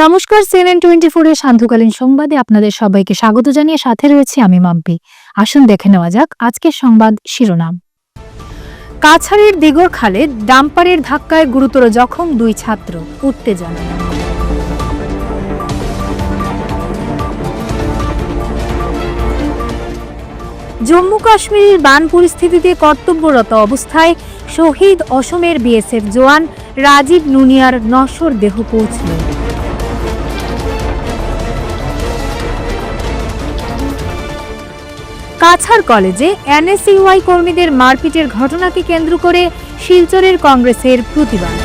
নমস্কার CNN twenty four ফোরের সান্ধ্যকালীন সংবাদে আপনাদের সবাইকে স্বাগত জানিয়ে সাথে রয়েছে আমি মাম্পি। আসুন দেখে নেওয়া যাক আজকের সংবাদ শিরোনাম। কাছাড়ের দিগর খালে ডাম্পারের ধাক্কায় গুরুতর জখম দুই ছাত্র, উত্তেজনা। জম্মু কাশ্মীরের বান পরিস্থিতিতে কর্তব্যরত অবস্থায় শহীদ অসমের বিএসএফ জওয়ান রাজীব নুনিয়ার নশ্বর দেহ পৌঁছল। কাছাড় কলেজে এনএসইউআই কর্মীদের মারপিটের ঘটনাকে কেন্দ্র করে শিলচরের কংগ্রেসের প্রতিবাদ।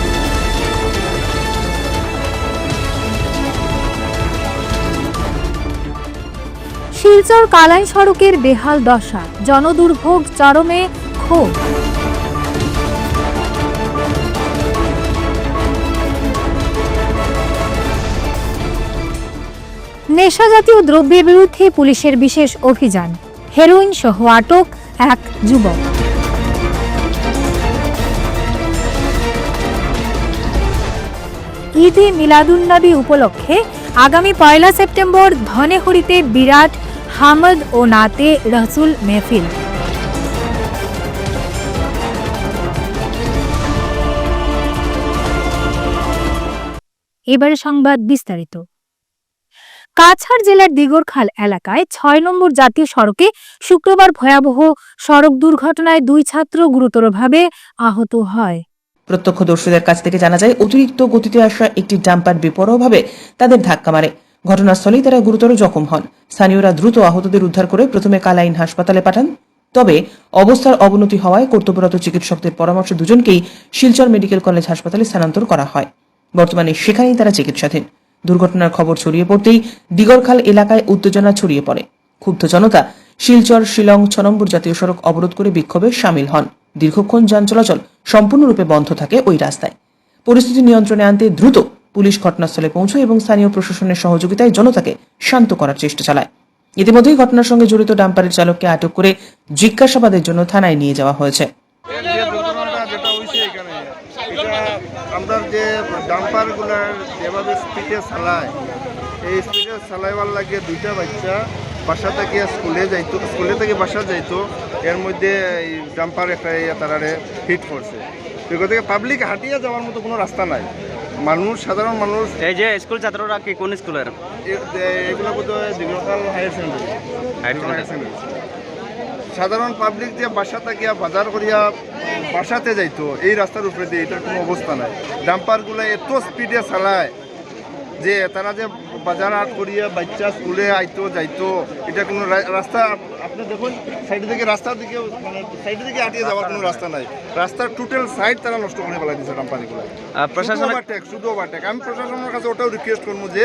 শিলচর কালাই সড়কের বেহাল দশা, জনদুর্ভোগ চরমে ক্ষোভ। নেশাজাতীয় দ্রব্যের বিরুদ্ধে পুলিশের বিশেষ অভিযান। হেরোইন সহ আটক এক যুবক। ঈদে মিলাদুন্নবী উপলক্ষে আগামী পয়লা সেপ্টেম্বর ধনেহরিতে বিরাট হামদ ও নাতে রসুল মেহফিল। এবারে সংবাদ বিস্তারিত। কাছাড় জেলার দিগরখাল এলাকায় ছয় নম্বর জাতীয় সড়কে শুক্রবার ভয়াবহ সড়ক দুর্ঘটনায় দুই ছাত্র গুরুতরভাবে আহত হয়। প্রত্যক্ষদর্শীদের কাছ থেকে জানা যায়, অতিরিক্ত গতিতে আসা একটি ডাম্পার বেপরোয়াভাবে তাদের ধাক্কা মারে। ঘটনাস্থলেই তারা গুরুতর জখম হন। স্থানীয়রা দ্রুত আহতদের উদ্ধার করে প্রথমে কালাইন হাসপাতালে পাঠান। তবে অবস্থার অবনতি হওয়ায় কর্তব্যরত চিকিৎসকদের পরামর্শে দুজনকেই শিলচর মেডিকেল কলেজ হাসপাতালে স্থানান্তর করা হয়। বর্তমানে সেখানেই তারা চিকিৎসাধীন। দুর্ঘটনার খবর ছড়িয়ে পড়তেই দিগরখাল এলাকায় উত্তেজনা ছড়িয়ে পড়ে। ক্ষুব্ধ জনতা শিলচর, শিলং ছ নম্বর জাতীয় সড়ক অবরোধ করে বিক্ষোভে সামিল হন। দীর্ঘক্ষণ যান চলাচল সম্পূর্ণরূপে বন্ধ থাকে ওই রাস্তায়। পরিস্থিতি নিয়ন্ত্রণে আনতে দ্রুত পুলিশ ঘটনাস্থলে পৌঁছয় এবং স্থানীয় প্রশাসনের সহযোগিতায় জনতাকে শান্ত করার চেষ্টা চালায়। ইতিমধ্যেই ঘটনার সঙ্গে জড়িত ডাম্পারের চালককে আটক করে জিজ্ঞাসাবাদের জন্য থানায় নিয়ে যাওয়া হয়েছে যে দুর্ঘটনাটা যেটা হয়েছে এখানে এটা আমরা যে ডাম্পারগুলার যেভাবে স্পিডে চালায় এই স্পিডে চালাইবার লাগে দুইটা বাচ্চা বাসা থেকে স্কুলে যাইতো স্কুলে থেকে বাসা যাইতো এর মধ্যে এই ডাম্পার একটা তারারে হিট করছে। সেখান থেকে পাবলিক হাঁটিয়ে যাওয়ার মতো কোনো রাস্তা নাই। মানুষ সাধারণ মানুষ এই যে স্কুল ছাত্ররা কি কোন স্কুলের? এগুলো বোধ হয় হায়ার সেকেন্ডারি। Higher secondary। সাধারণ পাবলিক যে বাসা থাকিয়া বাজার করিয়া বাসাতে যাইতো এই রাস্তার উপরে দিয়ে এটার কোনো অবস্থা নাই। ডাম্পারগুলো এত স্পিডে চালায় যে তারা যে বাজার আট করিয়া বাচ্চা স্কুলে আইতো যাইতো এটা কোনো রাস্তা আপনি দেখুন সাইডে থেকে রাস্তার দিকে মানে সাইডে দিকে আটিয়ে যাওয়ার কোনো রাস্তা নাই। রাস্তার টোটাল সাইড তারা নষ্ট করে ডাম্পারগুলো আহ, প্রশাসনের ওভারটেক শুধু ওভারটেক আমি প্রশাসনের কাছে ওটাও রিকোয়েস্ট করব যে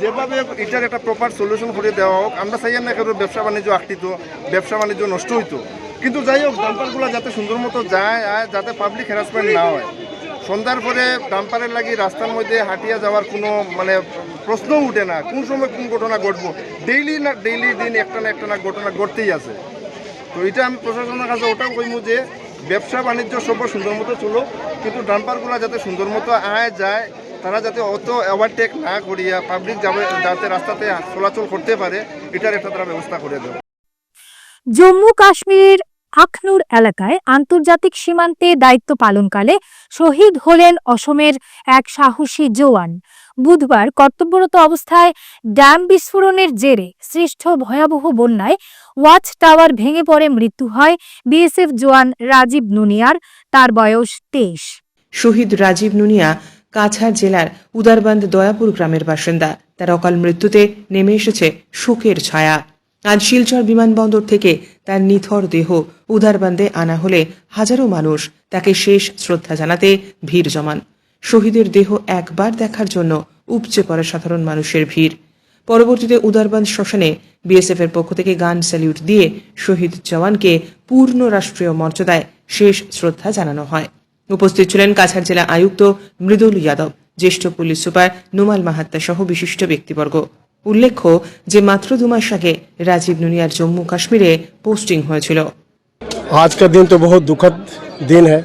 যেভাবে এটার একটা প্রপার সলিউশন করে দেওয়া হোক, আমরা চাই না কেউ ব্যবসা বাণিজ্য আটকিত ব্যবসা বাণিজ্য নষ্ট হইতো। কিন্তু যাই হোক ডাম্পারগুলো যাতে সুন্দর মতো যায় আর যাতে পাবলিক হ্যারাসমেন্ট না হয়। সন্ধ্যার পরে ডাম্পারের লাগি রাস্তার মধ্যে হাঁটিয়া যাওয়ার কোনো মানে প্রশ্ন উঠে না, কোন সময় কোন ঘটনা ঘটবো। ডেইলি না ডেইলি দিন একটা না একটা না ঘটনা ঘটতেই আছে। তো এটা আমি প্রশাসনের কাছে ওটাও কইমু যে, ব্যবসা বাণিজ্য সব সুন্দর মতো চলো কিন্তু ডাম্পারগুলো যাতে সুন্দর মতো আয় যায় তারা যাতে অত ওভারটেক না করিয়া পাবলিক যাবে যাতে রাস্তাতে চলাচল করতে পারে এটার একটা তারা ব্যবস্থা করে দেবে। জম্মু কাশ্মীরের আখনুর এলাকায় আন্তর্জাতিক সীমান্তে দায়িত্ব পালনকালে শহীদ হলেন অসমের এক সাহসী জওয়ান। বুধবার কর্তব্যরত অবস্থায় ড্যাম বিস্ফোরণের জেরে সৃষ্ট ভয়াবহ বন্যায় ওয়াচ টাওয়ার ভেঙে পড়ে মৃত্যু হয় বিএসএফ জওয়ান রাজীব নুনিয়ার তার বয়স তেইশ। শহীদ রাজীব নুনিয়া কাছাড় জেলার উদারবান্দ দয়াপুর গ্রামের বাসিন্দা। তার অকাল মৃত্যুতে নেমে এসেছে শোকের ছায়া। আজ শিলচর বিমানবন্দর থেকে তার নিথর দেহ উদারবান্দে আনা হলে হাজারো মানুষ তাকে শেষ শ্রদ্ধা জানাতে ভিড় জমান। শহীদের দেহ একবার দেখার জন্য উপচে পড়ে সাধারণ মানুষের ভিড়। পরবর্তীতে উদারবান্দ শ্মশানে বিএসএফ এর পক্ষ থেকে গান স্যালিউট দিয়ে শহীদ জওয়ানকে পূর্ণ রাষ্ট্রীয় মর্যাদায় শেষ শ্রদ্ধা জানানো হয়। উপস্থিত ছিলেন কাছাড় জেলা আয়ুক্ত মৃদুল যাদব জ্যেষ্ঠ পুলিশ সুপার নুমাল মাহাত্তা সহ বিশিষ্ট ব্যক্তিবর্গ উল্লেখ্য যে মাত্র দু মাস আগে রাজীব নুনিয়ার জম্মু কাশ্মীরে পোস্টিং হয়েছিল आज का दिन तो बहुत दुखद दिन है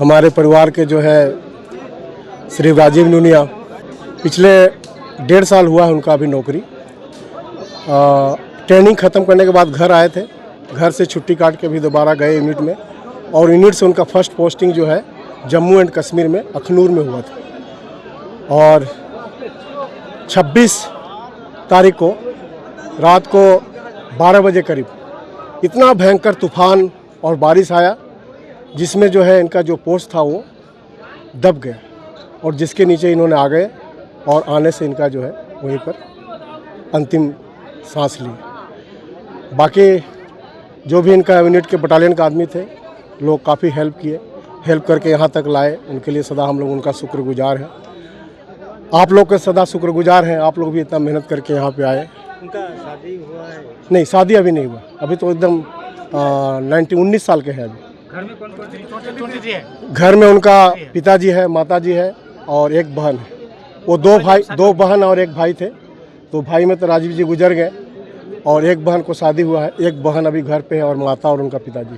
हमारे परिवार के जो है श्री राजीव नुनिया पिछले डेढ़ साल हुआ है उनका अभी नौकरी अ, ट्रेनिंग ख़त्म करने के बाद घर आए थे घर से छुट्टी काट के भी दोबारा गए यूनिट में और यूनिट से उनका फ़र्स्ट पोस्टिंग जो है जम्मू एंड कश्मीर में अखनूर में हुआ था। और 26 तारीख को रात को 12 बजे करीब इतना भयंकर तूफ़ान और बारिश आया, जिसमें जो है इनका जो पोस्ट था वो दब गया और जिसके नीचे इन्होंने आ गए और आने से इनका जो है वहीं पर अंतिम सांस ली। बाकी जो भी इनका यूनिट के बटालियन का आदमी थे लोग काफ़ी हेल्प किए। हेल्प करके यहाँ तक लाए। उनके लिए सदा हम लोग उनका शुक्रगुजार हैं। आप लोग के सदा शुक्रगुजार हैं। आप लोग भी इतना मेहनत करके यहाँ पे आए। उनका शादी हुआ है? नहीं शादी अभी नहीं हुआ। अभी तो एकदम नाइन्टी उन्नीस साल के हैं अभी। घर में कौन कौन सी है? घर में उनका पिताजी है माताजी है और एक बहन है। वो दो भाई दो बहन और एक भाई थे। तो भाई में तो राजीव जी गुजर गए और एक बहन को शादी हुआ है। एक बहन अभी घर पे है और माता और उनका पिताजी।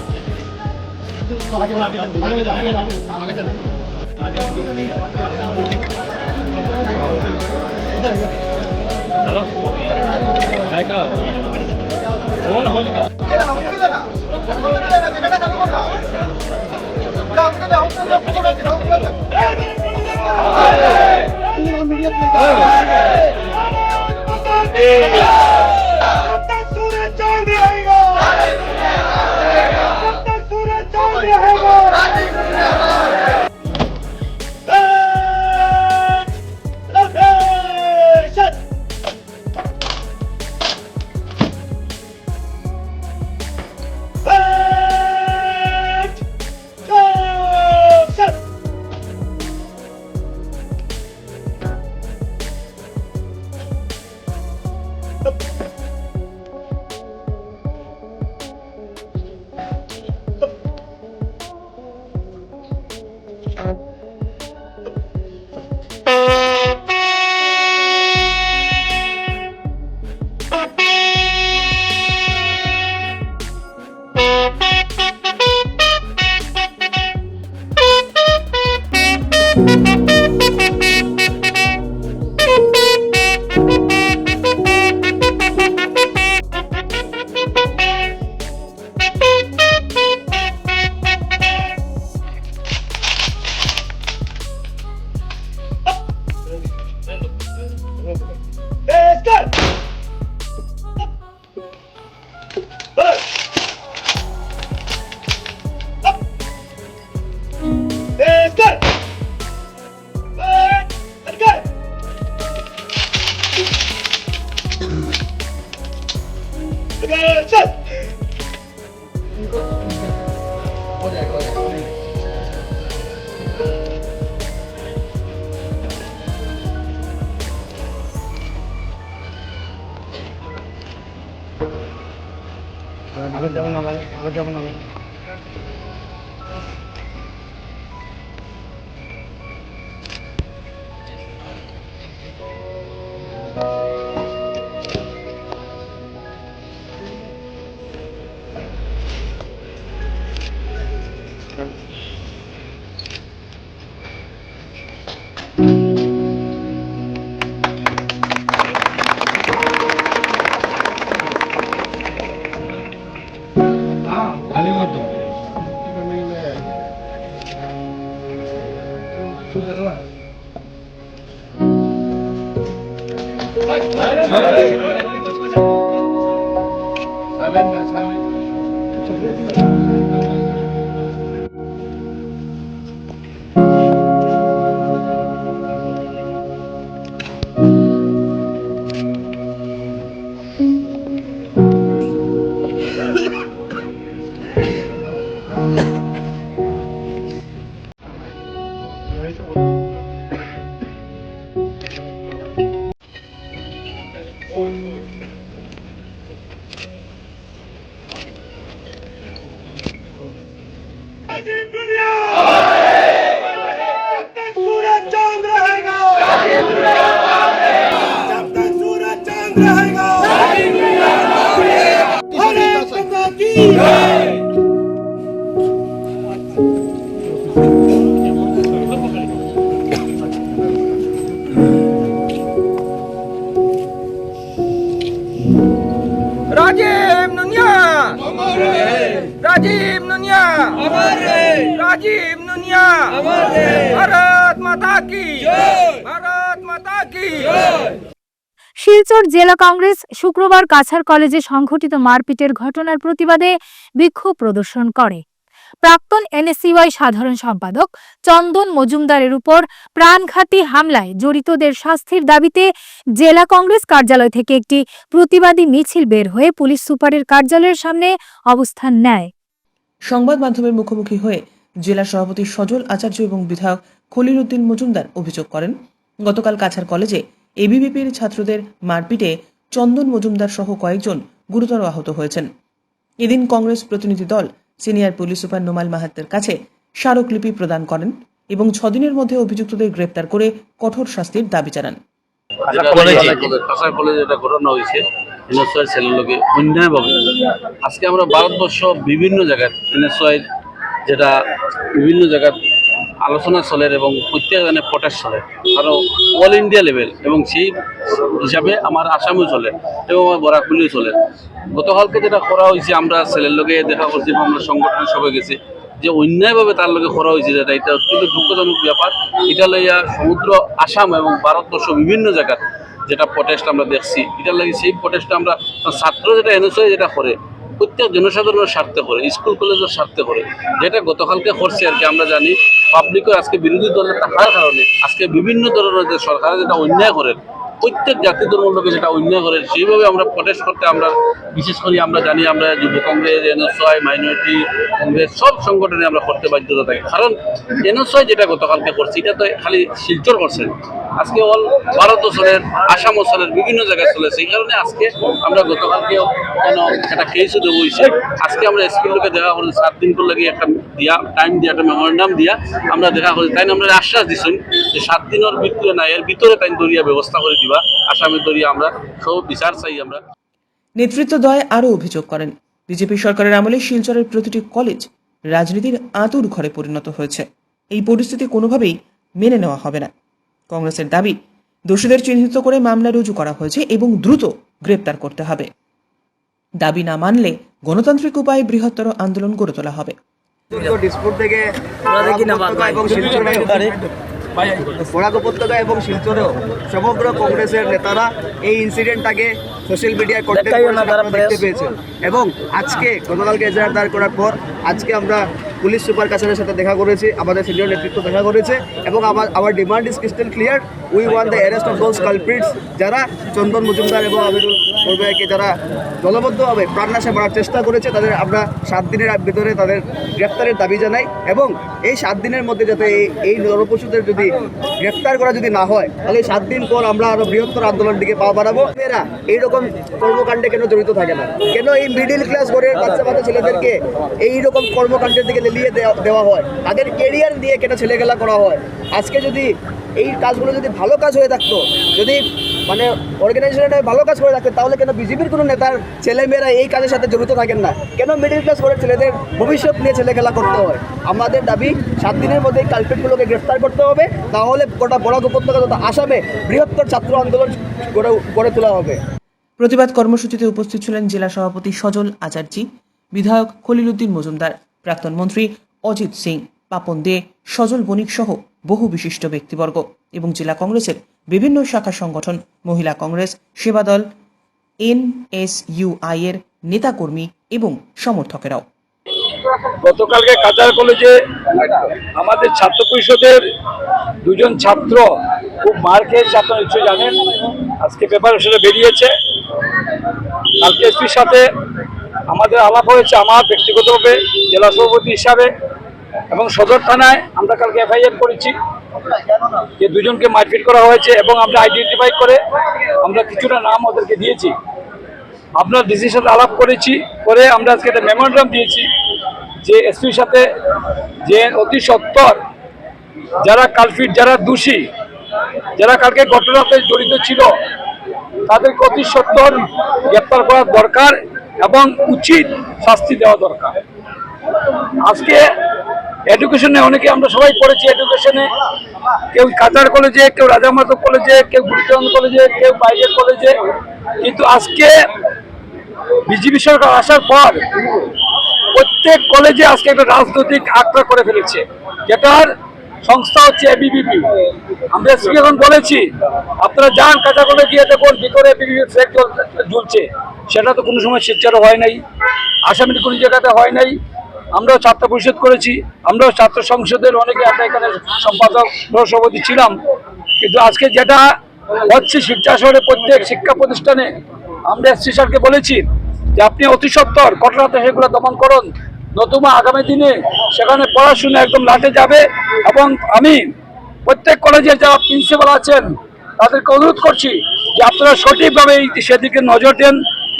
Yeah. Digamos o. রাজীব নুনিয়া। রাজীব নুনিয়া। ভারত মাতা কি? ভারত মাতা কি? শিলচর জেলা কংগ্রেস শুক্রবার কাছার কলেজে সংঘটিত মারপিটের ঘটনার প্রতিবাদে বিক্ষোভ প্রদর্শন করে। প্রাক্তন এনএসিওয়াই সাধারণ সম্পাদক চন্দন মজুমদারের উপর প্রাণঘাতী হামলায় জড়িতদের শাস্তির দাবিতে জেলা কংগ্রেস কার্যালয় থেকে একটি প্রতিবাদী মিছিল বের হয়ে পুলিশ সুপারের কার্যালয়ের সামনে অবস্থান নেয়। সংবাদ মাধ্যমের মুখোমুখি হয়ে জেলা সভাপতি সজল আচার্য এবং বিধায়ক খলিল উদ্দিন মজুমদার অভিযোগ করেন। গতকাল কাছাড় কলেজে এবিভিপির ছাত্রদের মারপিটে চন্দন মজুমদার সহ কয়েকজন গুরুতর আহত হয়েছেন। এদিন কংগ্রেস প্রতিনিধি দল সিনিয়র পুলিশ সুপার নোমাল মাহাত্তের কাছে স্মারকলিপি প্রদান করেন এবং ছদিনের মধ্যে অভিযুক্তদের গ্রেপ্তার করে কঠোর শাস্তির দাবি জানান। কলেজে ঘটনা হয়েছে। এনএসওয়াই ছেলের লোকে অন্যায়ভাবে। আজকে আমরা ভারতবর্ষ বিভিন্ন জায়গায় এনএসওয়াই যেটা বিভিন্ন জায়গায় আলোচনা চলে এবং প্রত্যেক জনে প্রটেস্ট চলে। কারণ অল ইন্ডিয়া লেভেল এবং সেই হিসাবে আমার আসামেও চলে এবং আমার বরাকুলিও চলে। গতকালকে যেটা করা হয়েছে, আমরা ছেলের লোকে দেখা করছি আমরা সংগঠনের সবাই গেছি যে অন্যায়ভাবে তার লোকে করা হয়েছে যেটা, এটা অত্যন্ত দুঃখজনক ব্যাপার। এটা লইয়া সমুদ্র, আসাম এবং ভারতবর্ষ বিভিন্ন জায়গার যেটা প্রটেস্ট আমরা দেখছি, এটার লাগে সেই প্রটেস্টটা আমরা ছাত্র যেটা এনএসআই যেটা করে, প্রত্যেক জনসাধারণের স্বার্থে করে স্কুল কলেজের স্বার্থে করে। যেটা গতকালকে করছে আর কি, আমরা জানি পাবলিকের আজকে বিরোধী দলের থাকার কারণে, আজকে বিভিন্ন ধরনের যে সরকার যেটা অন্যায় করেন প্রত্যেক জাতি ধর্মের লোকে যেটা অন্যায় করে, সেইভাবে আমরা প্রটেস্ট করতে আমরা, বিশেষ করে আমরা জানি, আমরা যুব কংগ্রেস এনএসআই মাইনরিটি কংগ্রেস, সব সংগঠনে আমরা করতে বাধ্যতা থাকি। কারণ এনএসআই যেটা গতকালকে করছে, এটা তো খালি শিলচর করছেন আজকে অল ভারত চলের আসাম চলের বিভিন্ন জায়গায় চলে সেই কারণে আজকে আমরা গতকালকে কেন একটা কেসও দেবো হয়েছে। আজকে আমরা স্কুল লোকে দেখা করি সাত দিন করে লাগে একটা দিয়া টাইম দিয়া, একটা মেমোরেন্ডাম দিয়া আমরা দেখা করি তাই আমরা আশ্বাস দিচ্ছেন যে সাত দিনের ভিতরে না, এর ভিতরে তাই দরিয়া ব্যবস্থা করে দিবা। আসামের দরিয়া আমরা সব বিচার চাই আমরা। নেতৃত্ব নেতৃত্বদ্বয় আরও অভিযোগ করেন। বিজেপি সরকারের আমলে শিলচরের প্রতিটি কলেজ রাজনীতির আতুর ঘরে পরিণত হয়েছে। এই পরিস্থিতি কোনোভাবেই মেনে নেওয়া হবে না। কংগ্রেসের দাবি। দোষীদের চিহ্নিত করে মামলা রুজু করা হয়েছে এবং দ্রুত গ্রেপ্তার করতে হবে। দাবি না মানলে গণতান্ত্রিক উপায়ে বৃহত্তর আন্দোলন গড়ে তোলা হবে। বরাক উপত্যকা এবং শিলচরেও সমগ্র কংগ্রেসের নেতারা এই ইনসিডেন্টটাকে সোশ্যাল মিডিয়ায় কন্টেন্ট দেখতে পেয়েছেন। এবং আজকে গতকালকে এজাহার দায়ের করার পর আজকে আমরা পুলিশ সুপার কাছারের সাথে দেখা করেছি আমাদের সিনিয়র নেতৃত্ব দেখা করেছে এবং আমার আমার demand is crystal clear we want the arrest of those culprits যারা চন্দন মজুমদার এবং আমিরুল করবেকে যারা দলবদ্ধভাবে প্রাণনাশে মারার চেষ্টা করেছে তাদের আমরা সাত দিনের ভিতরে তাদের গ্রেফতারের দাবি জানাই এবং এই সাত দিনের মধ্যে যাতে এই এই নরপশুদের যদি গ্রেফতার করা যদি না হয়, তাহলে সাত দিন পর আমরা আরও বৃহত্তর আন্দোলন দিকে পা বাড়াবো। এরা এইরকম কর্মকাণ্ডে কেন জড়িত থাকে না? কেন এই মিডিল ক্লাস ঘরের বাচ্চা বাচ্চা ছেলেদেরকে এইরকম কর্মকাণ্ডের দিকে লেলিয়ে দেওয়া হয়? তাদের কেরিয়ার দিয়ে কেন ছেলেখেলা করা হয়? আজকে যদি এই কাজগুলো যদি ভালো কাজ হয়ে থাকতো, যদি মানে অর্গানাইজেশনটা ভালো কাজ করে থাকতো, তাহলে কেন বিজেপির কোনো নেতার ছেলেমেয়েরা এই কাজের সাথে জড়িত থাকেন না? কেন মিডিল ক্লাস করে ছেলেদের ভবিষ্যৎ নিয়ে ছেলে খেলা করতে হয়? আমাদের দাবি, সাত দিনের মধ্যে কালপিটগুলোকে গ্রেফতার করতে হবে, তাহলে গোটা বরাক উপত্যকা তথা আসামে বৃহত্তর ছাত্র আন্দোলন গড়ে গড়ে তোলা হবে। প্রতিবাদ কর্মসূচিতে উপস্থিত ছিলেন জেলা সভাপতি সজল আচার্যি, বিধায়ক খলিল উদ্দিন মজুমদার, প্রাক্তন মন্ত্রী অজিত সিং, পাপন দে, সজল বণিক সহ বহু বিশিষ্ট ব্যক্তিবর্গ এবং জেলা কংগ্রেসের বিভিন্ন শাখা সংগঠন, মহিলা কংগ্রেস সেবা সেবাদল, এনএসইউআই এর নেতাকর্মী এবং সমর্থকেরাও। গতকালকে কাজার কলেজে আমাদের ছাত্র পরিষদের দুজন ছাত্র খুব মার খেয়েছে আপনারা নিশ্চয়ই জানেন? আজকে পেপার হিসেবে বেরিয়েছে। কালকে এসপির সাথে আমাদের আলাপ হয়েছে, আমার ব্যক্তিগতভাবে জেলা সভাপতি হিসাবে। এবং সদর থানায় আমরা কালকে এফআইআর করেছি যে দুজনকে মারপিট করা হয়েছে এবং আমরা আইডেন্টিফাই করে আমরা কিছুটা নাম ওদেরকে দিয়েছি। আপনার ডিসির সাথে আলাপ করেছি, করে আমরা আজকে একটা মেমোরান্ডাম দিয়েছি যে এসপির সাথে যে অতি সত্তর যারা কালফিট, যারা দোষী, যারা কালকে ঘটনাতে জড়িত ছিল তাদের অতি সত্তর গ্রেপ্তার করা দরকার এবং উচিত শাস্তি দেওয়া দরকার। আজকে এডুকেশনে অনেকে, আমরা সবাই পড়েছি এডুকেশনে কেউ কাতার কলেজে কেউ রাজামাতো কলেজে কেউ গুরুচরণ কলেজে কেউ বাইরের কলেজে কিন্তু আজকে বিজেপি সরকার আসার পর প্রত্যেক কলেজে আজকে একটা রাজনৈতিক আক্রা করে ফেলেছে, যেটার সংস্থা হচ্ছে এবিবিপি আমরা এসপি এখন বলেছি, আপনারা যান কাঁচাগোলে গিয়ে দেখুন, ভিতরে এবিবিপি ফ্ল্যাগ ঝুলছে সেটা তো কোনো সময় শিলচরে হয় নাই, আসামের কোনো জায়গাতে হয় নাই। আমরাও ছাত্র পরিষদ করেছি, আমরাও ছাত্র সংসদের অনেকে আমরা এখানে সম্পাদক, সভাপতি ছিলাম। কিন্তু আজকে যেটা হচ্ছে শিক্ষা শহরে প্রত্যেক শিক্ষা প্রতিষ্ঠানে আমরা এসসি স্যারকে বলেছি যে আপনি অতি সত্তর ঘটনাতে সেগুলো দমন করুন। নতুবা আগামী দিনে সেখানে পড়াশোনা একদম লাটে যাবে এবং আমি প্রত্যেক কলেজে যারা প্রিন্সিপাল আছেন, তাদেরকে অনুরোধ করছি যে আপনারা সঠিকভাবে এই সেদিকে নজর দেন।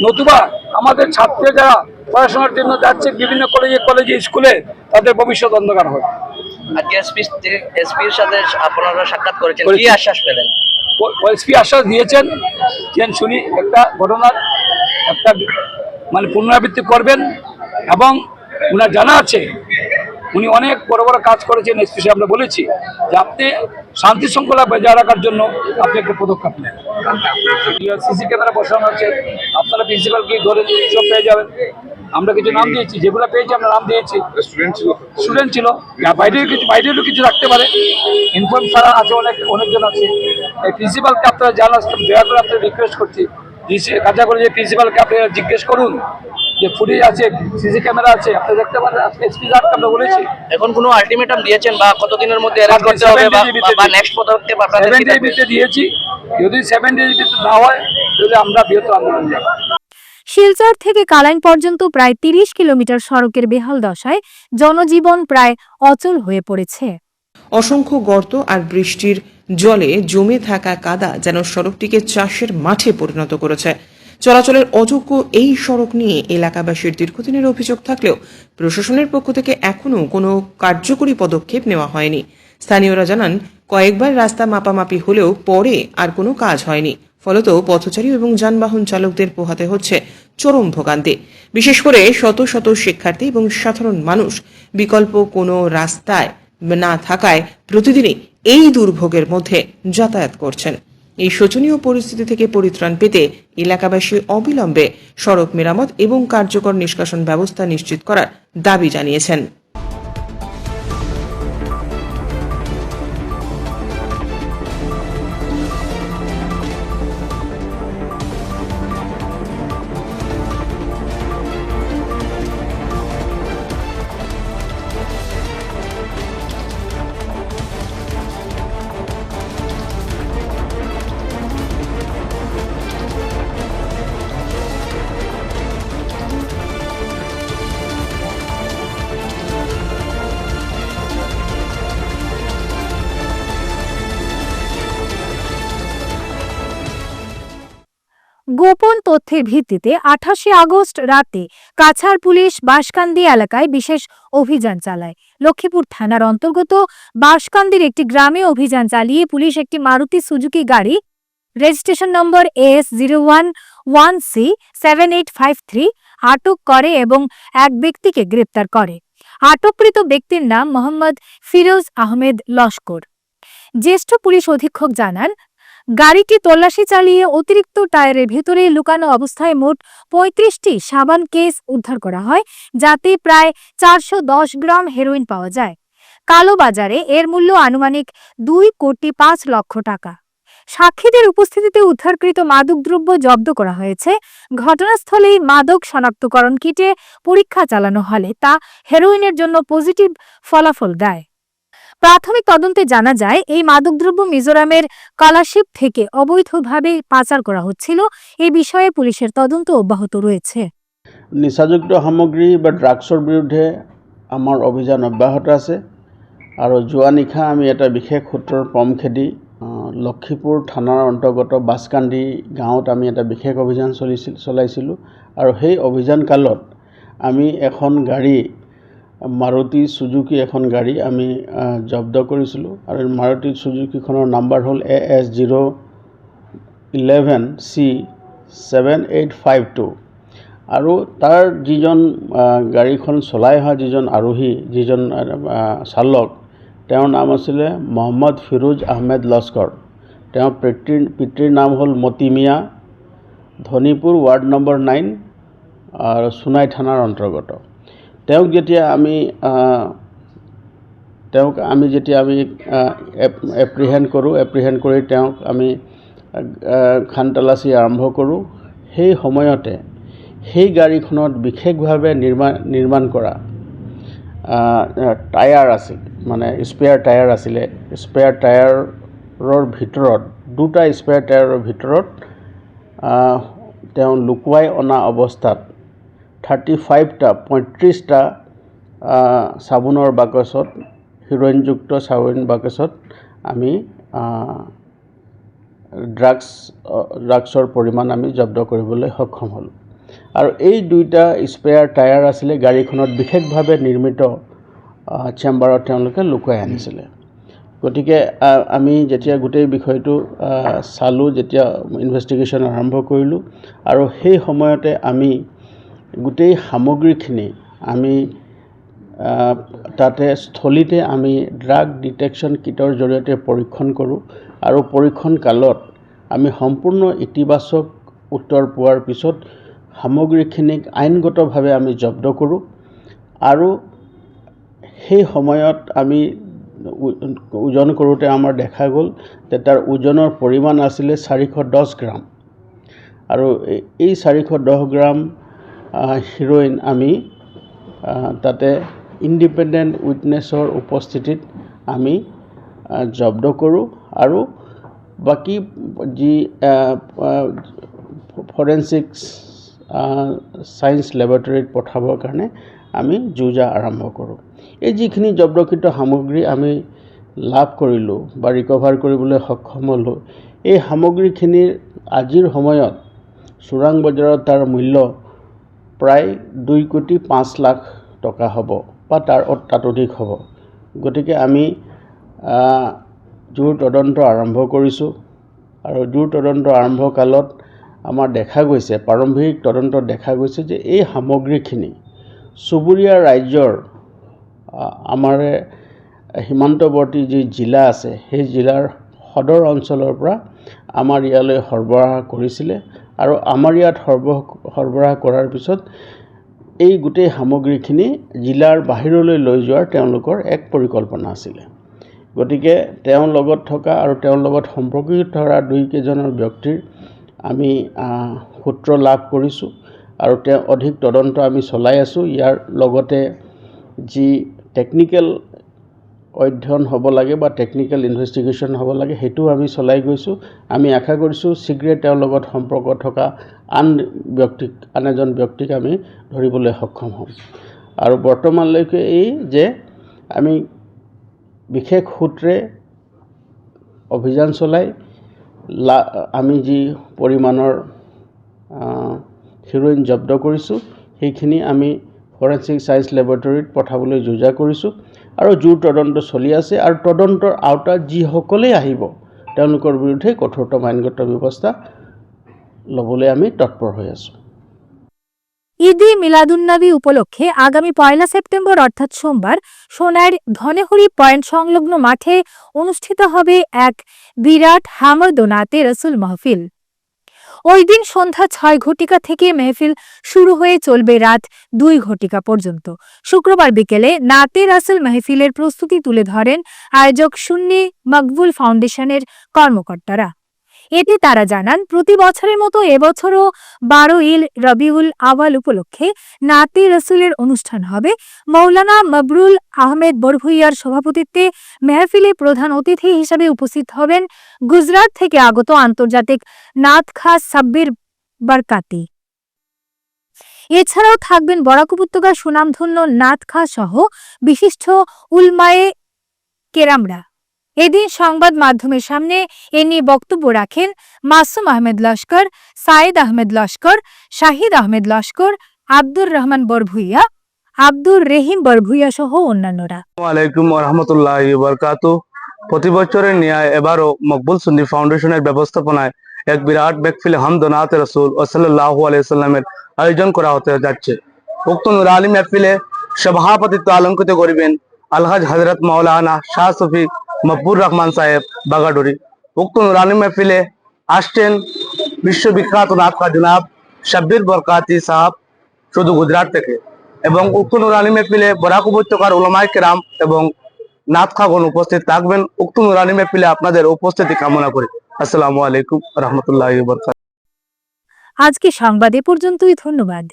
নতুবা আমাদের ছাত্রীরা যারা পড়াশোনার জন্য যাচ্ছে বিভিন্ন কলেজে কলেজে স্কুলে তাদের ভবিষ্যৎ অন্ধকার হবে আজকে এসপি এসপির সাথে আপনারা সাক্ষাৎ করেছেন। কি আশ্বাস পেলেন এসপি আশ্বাস দিয়েছেন যেন শুনি একটা ঘটনার একটা মানে পুনরাবৃত্তি করবেন এবং ওনার জানা আছে উনি অনেক বড় বড় কাজ করেছেন এসপি সাহেব আমরা বলেছি। যে আপনি শান্তি শৃঙ্খলা বজায় রাখার জন্য আপনি একটা পদক্ষেপ নেন। সিসি ক্যামেরা বসানো আছে আপনারা প্রিন্সিপালকে ধরে সব পেয়ে যাবেন। আমরা কিছু নাম দিয়েছি যেগুলো পেয়েছি আমরা নাম দিয়েছি। স্টুডেন্ট ছিল। বাইরেও কিছু বাইরেও কিছু রাখতে পারে। ইনফর্ম ছাড়া আছে অনেক অনেকজন আছে। এই প্রিন্সিপালকে আপনারা জানান দয়া করে আপনারা রিকোয়েস্ট করছি। কাজা করে যে প্রিন্সিপালকে আপনারা জিজ্ঞেস করুন। যে ফুটেজ আছে সিসি ক্যামেরা আছে আপনি দেখতে পারেন আজকে এসপি সাহেবকে আমরা বলেছি। এখন কোনো আলটিমেটাম দিয়েছেন বা কতদিনের মধ্যে অ্যারেস্ট করতে হবে বা- 7 days এর বা নেক্সট পদক্ষেপ আপনাদের সেভেন ডেজ ভিতরে দিয়েছি। যদি সেভেন ডেজ ভিতরে না হয় তাহলে আমরা বৃহত্তর আন্দোলন যাব। শিলচর থেকে কালাইন পর্যন্ত প্রায় তিরিশ কিলোমিটার সড়কের বেহাল দশায় জনজীবন প্রায় অচল হয়ে পড়েছে। অসংখ্য গর্ত আর বৃষ্টির জলে জমে থাকা কাদা যেন সড়কটিকে চাষের মাঠে পরিণত করেছে। চলাচলের অযোগ্য এই সড়ক নিয়ে এলাকাবাসীর দীর্ঘদিনের অভিযোগ থাকলেও প্রশাসনের পক্ষ থেকে এখনও কোনো কার্যকরী পদক্ষেপ নেওয়া হয়নি। স্থানীয়রা জানান, কয়েকবার রাস্তা মাপামাপি হলেও পরে আর কোনো কাজ হয়নি। ফলত পথচারী এবং যানবাহন চালকদের পোহাতে হচ্ছে চরম ভোগান্তি। বিশেষ করে শত শত শিক্ষার্থী এবং সাধারণ মানুষ বিকল্প কোনো রাস্তায় না থাকায় প্রতিদিনই এই দুর্ভোগের মধ্যে যাতায়াত করছেন। এই শোচনীয় পরিস্থিতি থেকে পরিত্রাণ পেতে এলাকাবাসী অবিলম্বে সড়ক মেরামত এবং কার্যকর নিষ্কাশন ব্যবস্থা নিশ্চিত করার দাবি জানিয়েছেন। তথ্যের ভিত্তিতে আঠাশে আগস্ট রাতে কাছাড় পুলিশ বাঁশকান্দি এলাকায় বিশেষ অভিযান চালায়। লক্ষ্মীপুর থানার অন্তর্গত বাঁশকান্দির একটি গ্রামে অভিযান চালিয়ে পুলিশ একটি মারুতি সুজুকি গাড়ি registration number S zero one one C seven eight five three আটক করে এবং এক ব্যক্তিকে গ্রেপ্তার করে। আটককৃত ব্যক্তির নাম মোহাম্মদ ফিরোজ আহমেদ লস্কর। জ্যেষ্ঠ পুলিশ অধীক্ষক জানান গাড়িটি তল্লাশি চালিয়ে অতিরিক্ত টায়ারের ভেতরে লুকানো অবস্থায় মোট পঁয়ত্রিশটি সাবান কেস উদ্ধার করা হয়, যাতে প্রায় চারশো দশ গ্রাম হেরোইন পাওয়া যায়। কালো বাজারে এর মূল্য আনুমানিক দুই কোটি পাঁচ লক্ষ টাকা। সাক্ষীদের উপস্থিতিতে উদ্ধারকৃত মাদকদ্রব্য জব্দ করা হয়েছে। ঘটনাস্থলেই মাদক শনাক্তকরণ কিটে পরীক্ষা চালানো হলে তা হেরোইনের জন্য পজিটিভ ফলাফল দেয়। প্রাথমিক তদন্তে জানা যায়, এই মাদকদ্রব্য মিজোরামের কালাশিপ থেকে অবৈধভাবে পাচার করা হচ্ছিল। এ বিষয়ে পুলিশের তদন্ত অব্যাহত রয়েছে। নিচাযুক্ত সামগ্ৰী বা ড্ৰাগছৰ বিৰুদ্ধে আমাৰ অভিযান অব্যাহত আছে। আৰু যোৱা নিশা আমি এটা বিশেষ সূত্ৰৰ পম খেদি লক্ষীপুৰ থানাৰ অন্তৰ্গত বাছকান্দি গাঁৱত আমি এটা বিশেষ অভিযান চলিছিল, চলাইছিলোঁ। আৰু সেই অভিযান কালত আমি এখন গাড়ী মাৰুতি চুজুকি এখন গাড়ী, আমি জব্দ কৰিছিলোঁ। আৰু মাৰুতি চুজুকিখনৰ নাম্বাৰ হ'ল A S zero' eleven C seven eight five two আৰু তাৰ যিজন গাড়ীখন চলাই অহা যিজন আৰোহী, যিজন চালক, তেওঁৰ নাম আছিলে মহম্মদ ফিৰোজ আহমেদ লস্কৰ। তেওঁৰ পিতৃৰ পিতৃৰ নাম হ'ল Motimia Dhanipur ward number nine, আৰু সোণাই থানাৰ অন্তৰ্গত। তেওঁক যেতিয়া আমি তেওঁক আমি যেতিয়া আমি এপ্ৰিহেণ্ড কৰোঁ এপ্ৰিহেণ্ড কৰি তেওঁক আমি খানতালাচী আৰম্ভ কৰোঁ সেই সময়তে সেই গাড়ীখনত বিশেষভাৱে নিৰ্মাণ নিৰ্মাণ কৰা টায়াৰ আছিল মানে স্পেয়াৰ টায়াৰ আছিলে স্পেয়াৰ টায়াৰৰ ভিতৰত দুটা স্পেয়াৰ টায়াৰৰ ভিতৰত তেওঁ লুকুৱাই অনা অৱস্থাত থাৰ্টি ফাইভটা পঁয়ত্ৰিছটা চাবোনৰ বাকচত হিৰ'ইনযুক্ত চাবোন বাকচত আমি ড্ৰাগছ ড্ৰাগছৰ পৰিমাণ আমি জব্দ কৰিবলৈ সক্ষম হ'লোঁ। আৰু এই দুইটা স্পেয়াৰ টায়াৰ আছিলে গাড়ীখনত বিশেষভাৱে নিৰ্মিত চেম্বাৰত তেওঁলোকে লুকুৱাই আনিছিলে। গতিকে আমি যেতিয়া গোটেই বিষয়টো চালোঁ যেতিয়া ইনভেষ্টিগেশ্যন আৰম্ভ কৰিলোঁ আৰু সেই সময়তে আমি গোটেই সামগ্ৰীখিনি আমি তাতে স্থলীতে আমি ড্ৰাগ ডিটেকশ্যন কিটৰ জৰিয়তে পৰীক্ষণ কৰোঁ আৰু পৰীক্ষণ কালত আমি সম্পূৰ্ণ ইতিবাচক উত্তৰ পোৱাৰ পিছত সামগ্ৰীখিনিক আইনগতভাৱে আমি জব্দ কৰোঁ আৰু সেই সময়ত আমি ওজন কৰোঁতে আমাৰ দেখা গ'ল যে তাৰ ওজনৰ পৰিমাণ আছিলে চাৰিশ দহ গ্ৰাম। আৰু এই- চাৰিশ দহ গ্ৰাম হিৰ'ইন আমি তাতে ইণ্ডিপেণ্ডেণ্ট উইটনেছৰ উপস্থিতিত আমি জব্দ কৰোঁ আৰু বাকী যি ফৰেনচিক্স ছায়েন্স লেবৰেটৰীত পঠাবৰ কাৰণে আমি যো-জা আৰম্ভ কৰোঁ। এই যিখিনি জব্দকৃত সামগ্ৰী আমি লাভ কৰিলোঁ বা ৰিকভাৰ কৰিবলৈ সক্ষম হ'লোঁ এই সামগ্ৰীখিনিৰ আজিৰ সময়ত চোৰাং বজাৰত তাৰ মূল্য প্ৰায় দুই কোটি পাঁচ লাখ টকা হ'ব বা তাৰ তাতোধিক হ'ব। গতিকে আমি জোৰ তদন্ত আৰম্ভ কৰিছোঁ আৰু জোৰ তদন্ত আৰম্ভ কালত আমাৰ দেখা গৈছে প্ৰাৰম্ভিক তদন্তত দেখা গৈছে যে এই সামগ্ৰীখিনি চুবুৰীয়া ৰাজ্যৰ আমাৰে সীমান্তৱৰ্তী যি জিলা আছে সেই জিলাৰ সদৰ অঞ্চলৰ পৰা আমাৰ ইয়ালৈ সৰবৰাহ কৰিছিলে। আৰু আমাৰ ইয়াত সৰবৰাহ সৰবৰাহ কৰাৰ পিছত এই গোটেই সামগ্ৰীখিনি জিলাৰ বাহিৰলৈ লৈ যোৱাৰ তেওঁলোকৰ এক পৰিকল্পনা আছিলে। গতিকে তেওঁৰ লগত থকা আৰু তেওঁৰ লগত সম্পৰ্কিত থকা দুইকেইজনৰ ব্যক্তিৰ আমি সূত্ৰ লাভ কৰিছোঁ আৰু তেওঁ অধিক তদন্ত আমি চলাই আছোঁ। ইয়াৰ লগতে যি টেকনিকেল অধ্যয়ন হ'ব লাগে বা টেকনিকেল ইনভেষ্টিগেশ্যন হ'ব লাগে সেইটোও আমি চলাই গৈছোঁ। আমি আশা কৰিছোঁ শীঘ্ৰে তেওঁৰ লগত সম্পৰ্ক থকা আন ব্যক্তিক আন এজন ব্যক্তিক আমি ধৰিবলৈ সক্ষম হ'ম। আৰু বৰ্তমানলৈকে এই যে আমি বিশেষ সূত্ৰে অভিযান চলাই লা আমি যি পৰিমাণৰ হিৰ'ইন জব্দ কৰিছোঁ সেইখিনি আমি ফৰেনচিক ছায়েন্স লেবৰেটৰীত পঠাবলৈ যোজা কৰিছোঁ। আৰু জোৰ তদন্ত চলি আছে আৰু তদন্তৰ আওতাত যিসকলেই আহিব, তেওঁলোকৰ বিৰুদ্ধে কঠোৰতম আইনগত ব্যৱস্থা ল'বলৈ আমি তৎপৰ হৈ আছোঁ। ঈদে মিলাদুন্নবী উপলক্ষে আগামী পয়লা সেপ্টেম্বর অর্থাৎ সোমবার সোনার ধনেহরি পয়েন্ট সংলগ্ন মাঠে অনুষ্ঠিত হবে এক বিরাট হামর দোনাতে রসুল মাহফিল। ওই দিন সন্ধ্যা ছয় ঘটিকা থেকে মেহফিল শুরু হয়ে চলবে রাত দুই ঘটিকা পর্যন্ত। শুক্রবার বিকেলে নাতে রাসেল মেহফিলের প্রস্তুতি তুলে ধরেন আয়োজক সুন্নি মকবুল ফাউন্ডেশনের কর্মকর্তারা। এতে তারা জানান, প্রতি বছরের মতো এবছরও বারো ইল রবিউল আওয়াল উপলক্ষে নাতি রসুলের অনুষ্ঠান হবে। মৌলানা মবরুল আহমেদ বরভুইয়ার সভাপতিত্বে মেহফিলে প্রধান অতিথি হিসেবে উপস্থিত হবেন গুজরাট থেকে আগত আন্তর্জাতিক নাথ সাব্বির বারকাতি। এছাড়াও থাকবেন বরাক উপত্যকার সুনামধন্য নাথ খা সহ বিশিষ্ট উলমায়ে কেরামরা। এদিন সংবাদ মাধ্যমের সামনে এ নিয়ে বক্তব্য রাখেন মাসুম আহমেদ লস্কর সাইদ আহমেদ লস্কর, শাহিদ আহমেদ লস্কর, আব্দুর রহমান বরভুইয়া, আব্দুর রহিম বরভুইয়া সহ অন্যান্যরা। আলাইকুম রহমতুল্লাহ বরকাত প্রতি বছরের ন্যায় এবারও মকবুল সুন্নি ফাউন্ডেশনের ব্যবস্থাপনায় এক বিরাট বেকফিল হামদনাত রসুল ও সাল্লাহ আলাইসাল্লামের আয়োজন করা হতে যাচ্ছে। উক্ত নুর আলী মেহফিলে সভাপতিত্ব অলঙ্কিত করিবেন আলহাজ হজরত মৌলানা শাহ সফি মকবুর রহমান সাহেব, বাগাডুরি। উক্ত নুর আলী মেহফিলে আসছেন বিশ্ববিখ্যাত নাথকা জনাব শাব্বির বরকাতি সাহাব শুধু গুজরাট থেকে এবং উক্ত নুর আলী মেহফিলে বরাক উপত্যকার ওলামাই কেরাম এবং নাথ খাগন উপস্থিত থাকবেন। উক্ত নুরানি মেপিলে আপনাদের উপস্থিতি কামনা করি। আসসালামু আলাইকুম রহমতুল্লাহ বরকাত আজকে সংবাদ পর্যন্তই, ধন্যবাদ।